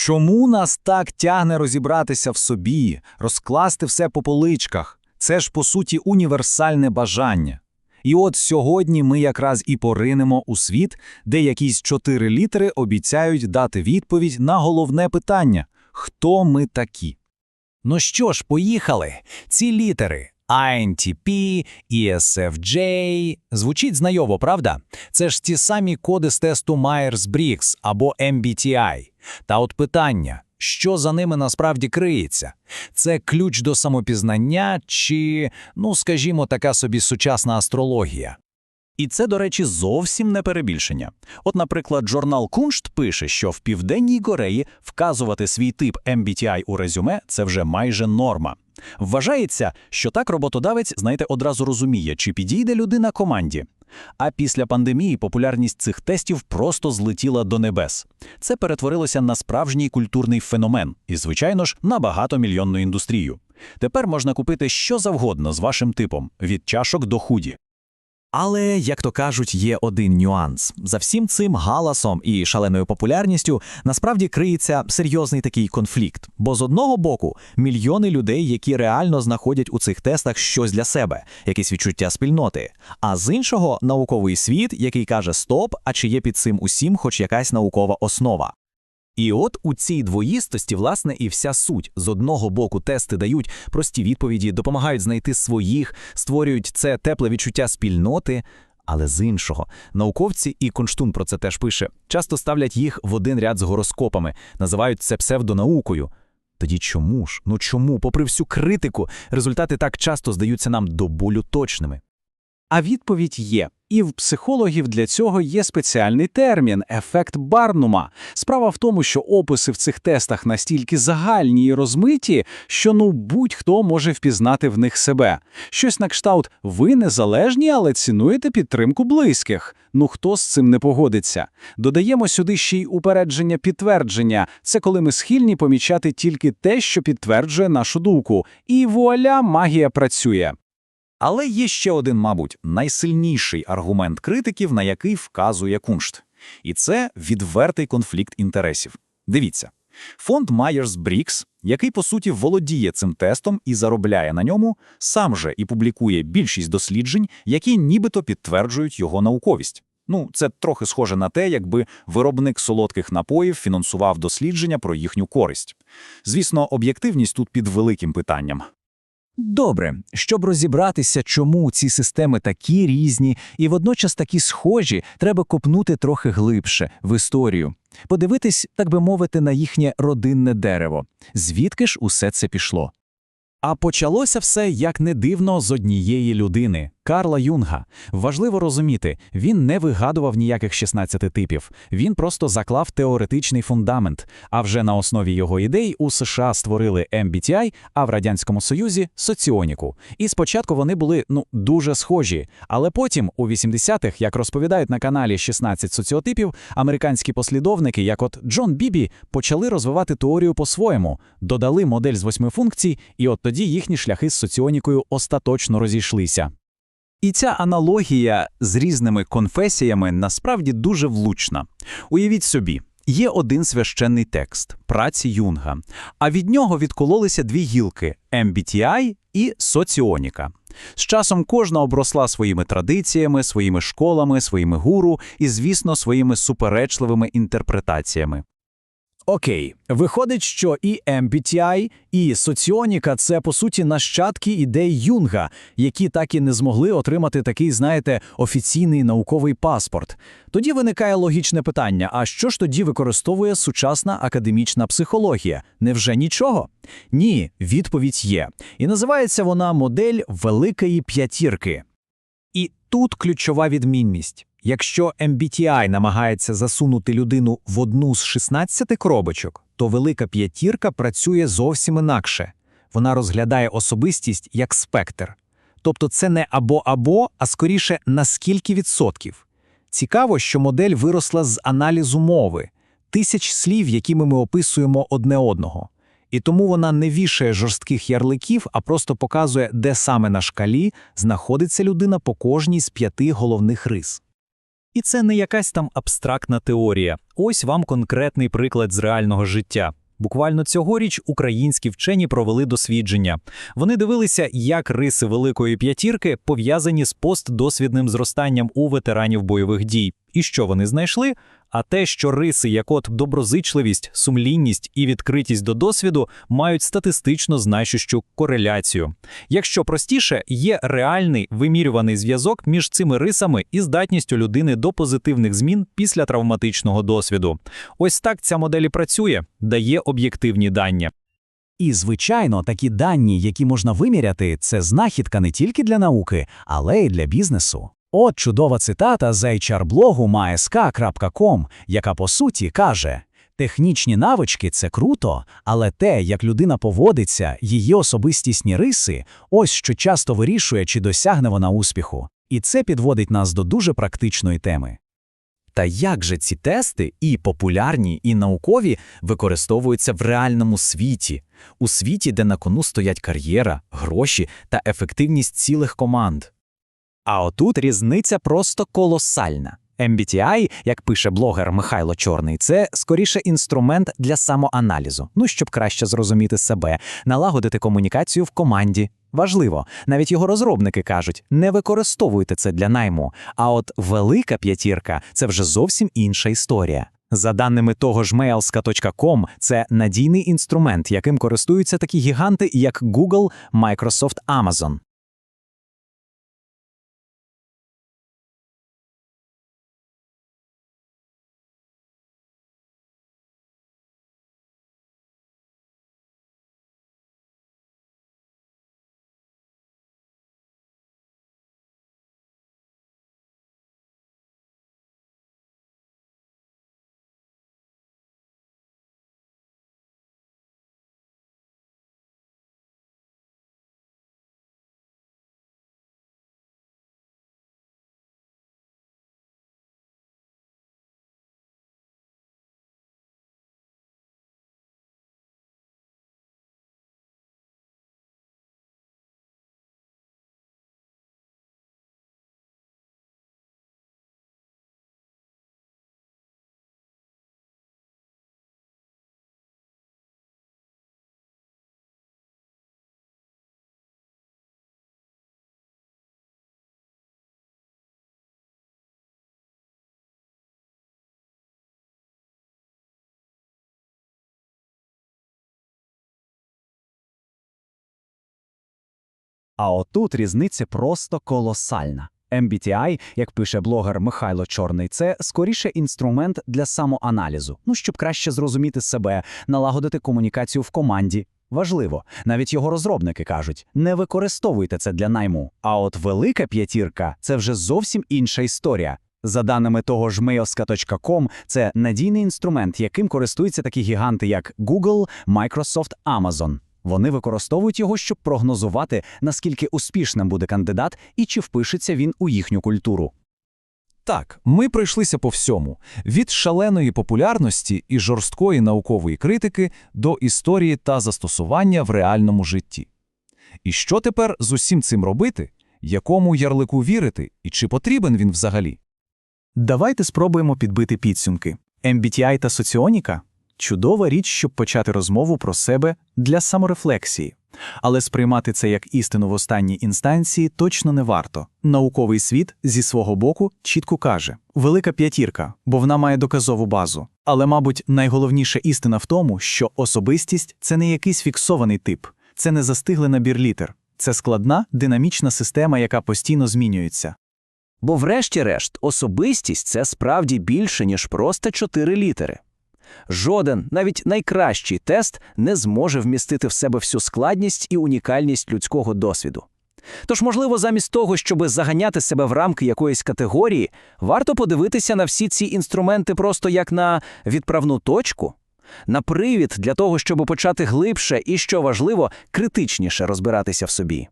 Чому нас так тягне розібратися в собі, розкласти все по поличках? Це ж, по суті, універсальне бажання. І от сьогодні ми якраз і поринемо у світ, де якісь чотири літери обіцяють дати відповідь на головне питання – хто ми такі? Ну що ж, поїхали. Ці літери INTP, ESFJ звучить знайомо, правда? Це ж ті самі коди з тесту Myers-Briggs або MBTI. Та от питання, що за ними насправді криється? Це ключ до самопізнання чи, ну скажімо, така собі сучасна астрологія? І це, до речі, зовсім не перебільшення. От, наприклад, журнал Куншт пише, що в Південній Кореї вказувати свій тип MBTI у резюме – це вже майже норма. Вважається, що так роботодавець, знаєте, одразу розуміє, чи підійде людина команді. А після пандемії популярність цих тестів просто злетіла до небес. Це перетворилося на справжній культурний феномен і, звичайно ж, на багатомільйонну індустрію. Тепер можна купити що завгодно з вашим типом – від чашок до худі. Але, як то кажуть, є один нюанс. За всім цим галасом і шаленою популярністю насправді криється серйозний такий конфлікт. Бо з одного боку мільйони людей, які реально знаходять у цих тестах щось для себе, якесь відчуття спільноти. А з іншого науковий світ, який каже Стоп, а чи є під цим усім хоч якась наукова основа. І от у цій двоїстості, власне, і вся суть. З одного боку, тести дають прості відповіді, допомагають знайти своїх, створюють це тепле відчуття спільноти. Але з іншого, науковці, і Конштун про це теж пише, часто ставлять їх в один ряд з гороскопами, називають це псевдонаукою. Тоді чому ж? Ну чому, попри всю критику, результати так часто здаються нам до болю точними? А відповідь є. І в психологів для цього є спеціальний термін ефект Барнума. Справа в тому, що описи в цих тестах настільки загальні і розмиті, що ну будь-хто може впізнати в них себе. Щось на кшталт ви незалежні, але цінуєте підтримку близьких. Ну хто з цим не погодиться? Додаємо сюди ще й упередження підтвердження. Це коли ми схильні помічати тільки те, що підтверджує нашу думку. І вуаля, магія працює. Але є ще один, мабуть, найсильніший аргумент критиків, на який вказує Куншт. І це відвертий конфлікт інтересів. Дивіться, фонд Myers-Briggs, який по суті володіє цим тестом і заробляє на ньому, сам же і публікує більшість досліджень, які нібито підтверджують його науковість. Ну, це трохи схоже на те, якби виробник солодких напоїв фінансував дослідження про їхню користь. Звісно, об'єктивність тут під великим питанням. Добре, щоб розібратися, чому ці системи такі різні і водночас такі схожі, треба копнути трохи глибше в історію, подивитись, так би мовити, на їхнє родинне дерево. Звідки ж усе це пішло? А почалося все, як не дивно, з однієї людини Карла Юнга. Важливо розуміти, він не вигадував ніяких 16 типів, він просто заклав теоретичний фундамент. А вже на основі його ідей у США створили MBTI, а в Радянському Союзі соціоніку. І спочатку вони були ну дуже схожі. Але потім, у 80-х, як розповідають на каналі 16 соціотипів, американські послідовники, як от Джон Бібі, почали розвивати теорію по-своєму, додали модель з восьми функцій, і от тоді їхні шляхи з соціонікою остаточно розійшлися. І ця аналогія з різними конфесіями насправді дуже влучна. Уявіть собі, є один священний текст праці Юнга, а від нього відкололися дві гілки MBTI і соціоніка. З часом кожна обросла своїми традиціями, своїми школами, своїми гуру і, звісно, своїми суперечливими інтерпретаціями. Окей, виходить, що і MBTI, і соціоніка це по суті нащадки ідей Юнга, які так і не змогли отримати такий, знаєте, офіційний науковий паспорт. Тоді виникає логічне питання: а що ж тоді використовує сучасна академічна психологія? Невже нічого? Ні, відповідь є. І називається вона модель Великої п'ятірки. І тут ключова відмінність. Якщо MBTI намагається засунути людину в одну з 16 коробочок, то велика п'ятірка працює зовсім інакше. Вона розглядає особистість як спектр. Тобто це не або-або, а скоріше на скільки відсотків. Цікаво, що модель виросла з аналізу мови, тисяч слів, якими ми описуємо одне одного. І тому вона не вішає жорстких ярликів, а просто показує, де саме на шкалі знаходиться людина по кожній з п'яти головних рис. І це не якась там абстрактна теорія. Ось вам конкретний приклад з реального життя. Буквально цьогоріч українські вчені провели дослідження. Вони дивилися, як риси Великої п'ятірки пов'язані з постдосвідним зростанням у ветеранів бойових дій. І що вони знайшли? А те, що риси, як от доброзичливість, сумлінність і відкритість до досвіду, мають статистично значущу кореляцію. Якщо простіше, є реальний вимірюваний зв'язок між цими рисами і здатністю людини до позитивних змін після травматичного досвіду. Ось так ця модель і працює, дає об'єктивні дані. І, звичайно, такі дані, які можна виміряти, це знахідка не тільки для науки, але й для бізнесу. От чудова цитата з HR-блогу mask.com, яка по суті каже: технічні навички це круто, але те, як людина поводиться, її особистісні риси, ось що часто вирішує, чи досягне вона успіху. І це підводить нас до дуже практичної теми. Та як же ці тести, і популярні, і наукові, використовуються в реальному світі, у світі, де на кону стоять кар'єра, гроші та ефективність цілих команд? А отут різниця просто колосальна. MBTI, як пише блогер Михайло Чорний, це скоріше інструмент для самоаналізу, ну щоб краще зрозуміти себе, налагодити комунікацію в команді. Важливо, навіть його розробники кажуть, не використовуйте це для найму. А от велика п'ятірка це вже зовсім інша історія. За даними того ж mailska.com, це надійний інструмент, яким користуються такі гіганти, як Google, Microsoft, Amazon. А отут різниця просто колосальна. MBTI, як пише блогер Михайло Чорний, це скоріше інструмент для самоаналізу, ну щоб краще зрозуміти себе, налагодити комунікацію в команді. Важливо, навіть його розробники кажуть, не використовуйте це для найму. А от велика п'ятірка це вже зовсім інша історія. За даними того ж mailska.com, це надійний інструмент, яким користуються такі гіганти, як Google, Microsoft, Amazon. Вони використовують його, щоб прогнозувати, наскільки успішним буде кандидат і чи впишеться він у їхню культуру. Так, ми пройшлися по всьому від шаленої популярності і жорсткої наукової критики до історії та застосування в реальному житті. І що тепер з усім цим робити? Якому ярлику вірити і чи потрібен він взагалі? Давайте спробуємо підбити підсумки. MBTI та соціоніка чудова річ, щоб почати розмову про себе для саморефлексії. Але сприймати це як істину в останній інстанції точно не варто. Науковий світ зі свого боку чітко каже: велика п'ятірка, бо вона має доказову базу. Але, мабуть, найголовніша істина в тому, що особистість це не якийсь фіксований тип, це не застиглий набір літер, це складна, динамічна система, яка постійно змінюється. Бо, врешті-решт, особистість це справді більше, ніж просто чотири літери. Жоден, навіть найкращий тест не зможе вмістити в себе всю складність і унікальність людського досвіду. Тож, можливо, замість того, щоб заганяти себе в рамки якоїсь категорії, варто подивитися на всі ці інструменти просто як на відправну точку, на привід для того, щоб почати глибше і, що важливо, критичніше розбиратися в собі.